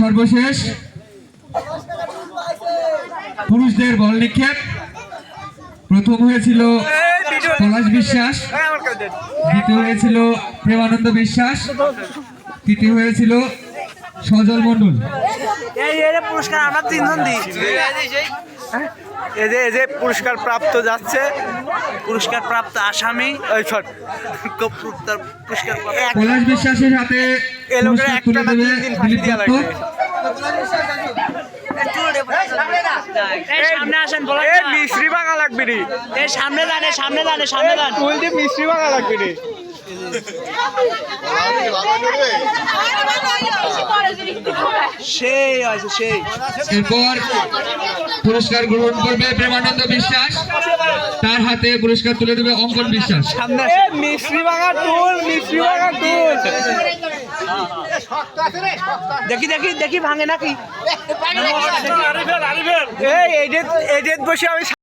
সর্বশেষ পুরুষদের বল নিক্ষেপ। প্রথম হয়েছিল পলাশ বিশ্বাস, দ্বিতীয় হয়েছিল প্রেমানন্দ বিশ্বাস, তৃতীয় হয়েছিল সজল যে পুরস্কার আমরা তিনজন দিই। এই যে এই যে পুরস্কার প্রাপ্ত যাচ্ছে। পুরস্কার প্রাপ্ত আসামি। ওই শট পুরস্কার পলাশ বিশ্বাসের হাতে এ লোকের একটা তুলে না তিন দিন ফাঁসি দেওয়া লাগবে। মিশ্রি ভাঙা লাগবে রে এই সামনে সামনে সামনে মিশ্রি ভাঙা লাগবে রে সেই আছে সেই। এরপর পুরস্কার গ্রহণ করবে প্রেমানন্দ বিশ্বাস। তার হাতে পুরস্কার তুলে দেবে অঙ্কন বিশ্বাস। দেখি দেখি দেখি ভাঙে নাকি? বসে আমি